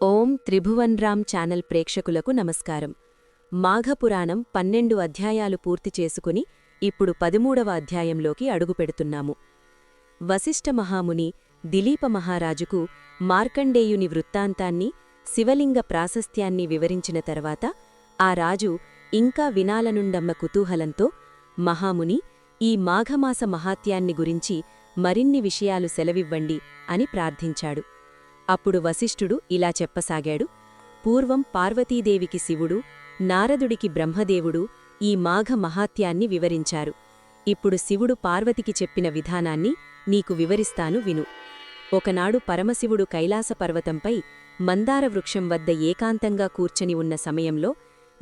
ఓం త్రిభువన్రామ్ channel ప్రేక్షకులకు నమస్కారం. మాఘపురాణం పన్నెండు అధ్యాయాలు పూర్తి చేసుకుని ఇప్పుడు పదమూడవ అధ్యాయంలోకి అడుగుపెడుతున్నాము. వశిష్ఠ మహాముని దిలీప మహారాజుకు మార్కండేయుని వృత్తాంతాన్ని శివలింగ ప్రాశస్త్యాన్ని వివరించిన తర్వాత ఆ రాజు ఇంకా వినాలనుండమ్మ కుతూహలంతో మహాముని ఈ మాఘమాస మహాత్యాన్ని గురించి మరిన్ని విషయాలు సెలవివ్వండి అని ప్రార్థించాడు. అప్పుడు వశిష్ఠుడు ఇలా చెప్పసాగాడు. పూర్వం పార్వతీదేవికి శివుడు నారదుడికి బ్రహ్మదేవుడు ఈ మాఘ మహాత్యాన్ని వివరించారు. ఇప్పుడు శివుడు పార్వతికి చెప్పిన విధానాన్ని నీకు వివరిస్తాను విను. ఒకనాడు పరమశివుడు కైలాస పర్వతంపై మందార వృక్షం వద్ద ఏకాంతంగా కూర్చని ఉన్న సమయంలో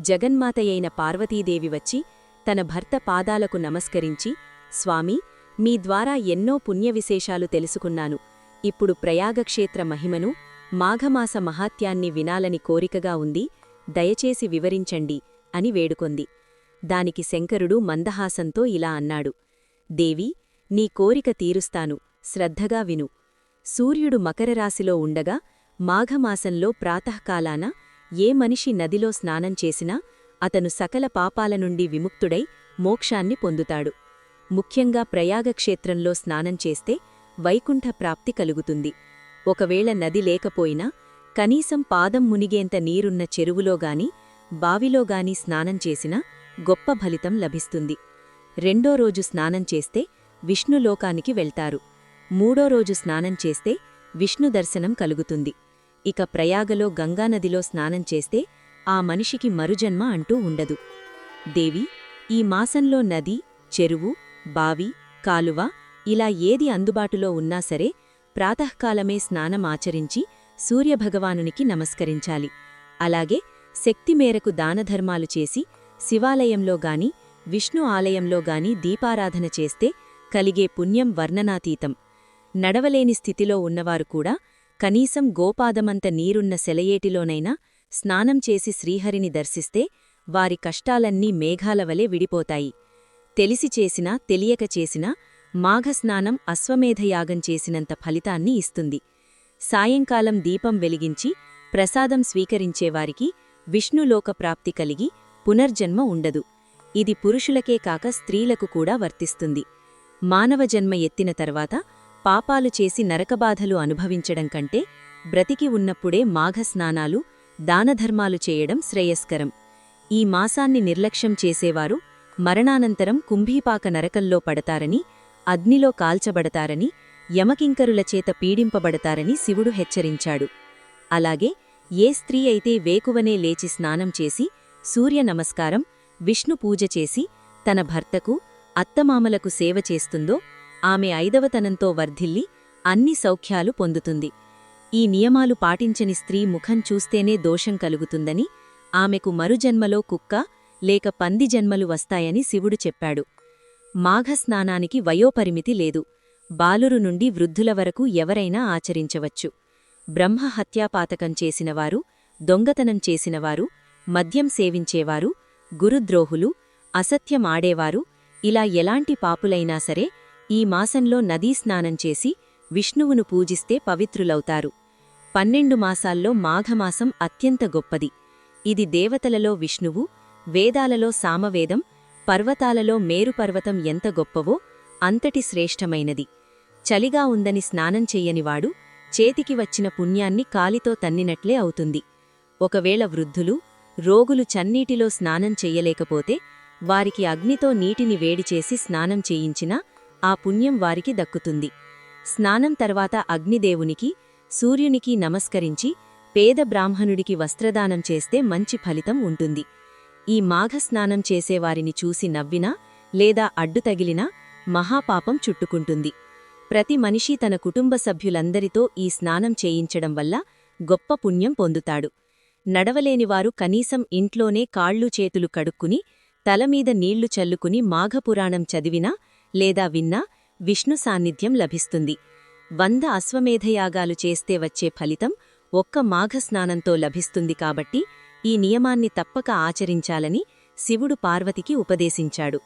జగన్మాతయైన పార్వతీదేవి వచ్చి తన భర్త పాదాలకు నమస్కరించి స్వామీ మీ ద్వారా ఎన్నో పుణ్యవిశేషాలు తెలుసుకున్నాను. ఇప్పుడు ప్రయాగక్షేత్ర మహిమను మాఘమాస మహాత్యాన్ని వినాలని కోరికగా ఉంది దయచేసి వివరించండి అని వేడుకొంది. దానికి శంకరుడు మందహాసంతో ఇలా అన్నాడు. దేవి నీ కోరిక తీరుస్తాను శ్రద్ధగా విను. సూర్యుడు మకరరాశిలో ఉండగా మాఘమాసంలో ప్రాతఃకాలాన ఏ మనిషి నదిలో స్నానం చేసినా అతను సకల పాపాల నుండి విముక్తుడై మోక్షాన్ని పొందుతాడు. ముఖ్యంగా ప్రయాగక్షేత్రంలో స్నానం చేస్తే వైకుంఠ ప్రాప్తి కలుగుతుంది. ఒకవేళ నది లేకపోయినా కనీసం పాదం మునిగేంత నీరున్న చెరువులోగాని బావిలోగాని స్నానం చేసినా గొప్ప ఫలితం లభిస్తుంది. రెండో రోజు స్నానం చేస్తే విష్ణులోకానికి వెళ్తారు. మూడో రోజు స్నానం చేస్తే విష్ణు దర్శనం కలుగుతుంది. ఇక ప్రయాగలో గంగానదిలో స్నానం చేస్తే ఆ మనిషికి మరుజన్మ అంటూ ఉండదు. దేవి ఈ మాసంలో నది చెరువు బావి కాలువ ఇలా ఏది అందుబాటులో ఉన్నా సరే ప్రాతఃకాలమే స్నానమాచరించి సూర్యభగవానునికి నమస్కరించాలి. అలాగే శక్తి మేరకు దానధర్మాలు చేసి శివాలయంలో గాని విష్ణు ఆలయంలో గాని దీపారాధన చేస్తే కలిగే పుణ్యం వర్ణనాతీతం. నడవలేని స్థితిలో ఉన్నవారు కూడా కనీసం గోపాదమంత నీరున్న సెలయేటిలోనైనా స్నానం చేసి శ్రీహరిని దర్శిస్తే వారి కష్టాలన్నీ మేఘాలవలే విడిపోతాయి. తెలిసి చేసినా తెలియక చేసినా మాఘస్నానం అశ్వమేధయాగం చేసినంత ఫలితాన్ని ఇస్తుంది. సాయంకాలం దీపం వెలిగించి ప్రసాదం స్వీకరించేవారికి విష్ణులోక ప్రాప్తి కలిగి పునర్జన్మ ఉండదు. ఇది పురుషులకే కాక స్త్రీలకు కూడా వర్తిస్తుంది. మానవ జన్మ ఎత్తిన తర్వాత పాపాలు చేసి నరకబాధలు అనుభవించడం కంటే బ్రతికి ఉన్నప్పుడే మాఘస్నానాలు దానధర్మాలు చేయడం శ్రేయస్కరం. ఈ మాసాన్ని నిర్లక్ష్యం చేసేవారు మరణానంతరం కుంభీపాక నరకంలో పడతారని అగ్నిలో కాల్చబడతారని యమకింకరుల చేత పీడింపబడతారని శివుడు హెచ్చరించాడు. అలాగే ఏ స్త్రీ అయితే వేకువనే లేచి స్నానం చేసి సూర్య నమస్కారం విష్ణు పూజ చేసి తన భర్తకు అత్తమామలకు సేవ చేస్తుందో ఆమె ఐదవతనంతో వర్ధిల్లి అన్ని సౌఖ్యాలు పొందుతుంది. ఈ నియమాలు పాటించని స్త్రీ ముఖం చూస్తేనే దోషం కలుగుతుందని ఆమెకు మరుజన్మలో కుక్క లేక పంది జన్మలు వస్తాయని శివుడు చెప్పాడు. మాఘస్నానానికి వయోపరిమితి లేదు. బాలురు నుండి వృద్ధుల వరకు ఎవరైనా ఆచరించవచ్చు. బ్రహ్మ హత్యాపాతకం చేసినవారు దొంగతనం చేసినవారు మద్యం సేవించేవారు గురుద్రోహులు అసత్యం ఆడేవారు ఇలా ఎలాంటి పాపులైనా సరే ఈ మాసంలో నదీ స్నానం చేసి విష్ణువును పూజిస్తే పవిత్రులవుతారు. పన్నెండు మాసాల్లో మాఘమాసం అత్యంత గొప్పది. ఇది దేవతలలో విష్ణువు వేదాలలో సామవేదం పర్వతాలలో మేరుపర్వతం ఎంత గొప్పవో అంతటి శ్రేష్టమైనది. చలిగా ఉందని స్నానం చెయ్యనివాడు చేతికి వచ్చిన పుణ్యాన్ని కాలితో తన్నినట్లే అవుతుంది. ఒకవేళ వృద్ధులు రోగులు చన్నీటిలో స్నానం చెయ్యలేకపోతే వారికి అగ్నితో నీటిని వేడిచేసి స్నానం చేయించినా ఆ పుణ్యం వారికి దక్కుతుంది. స్నానం తర్వాత అగ్నిదేవునికి సూర్యునికి నమస్కరించి పేద బ్రాహ్మణుడికి వస్త్రదానం చేస్తే మంచి ఫలితం ఉంటుంది. ఈ మాఘస్నానం చేసేవారిని చూసి నవ్వినా లేదా అడ్డు తగిలినా మహాపాపం చుట్టుకుంటుంది. ప్రతి మనిషి తన కుటుంబ సభ్యులందరితో ఈ స్నానం చేయించడం వల్ల గొప్ప పుణ్యం పొందుతాడు. నడవలేనివారు కనీసం ఇంట్లోనే కాళ్ళు చేతులు కడుక్కుని తలమీద నీళ్ళు చల్లుకుని మాఘపురాణం చదివినా లేదా విన్నా విష్ణు సాన్నిధ్యం లభిస్తుంది. వంద అశ్వమేధయాగాలు చేస్తే వచ్చే ఫలితం ఒక్క మాఘస్నానంతో లభిస్తుంది కాబట్టి ఈ నియమాన్ని తప్పక ఆచరించాలని శివుడు పార్వతికి ఉపదేశించాడు.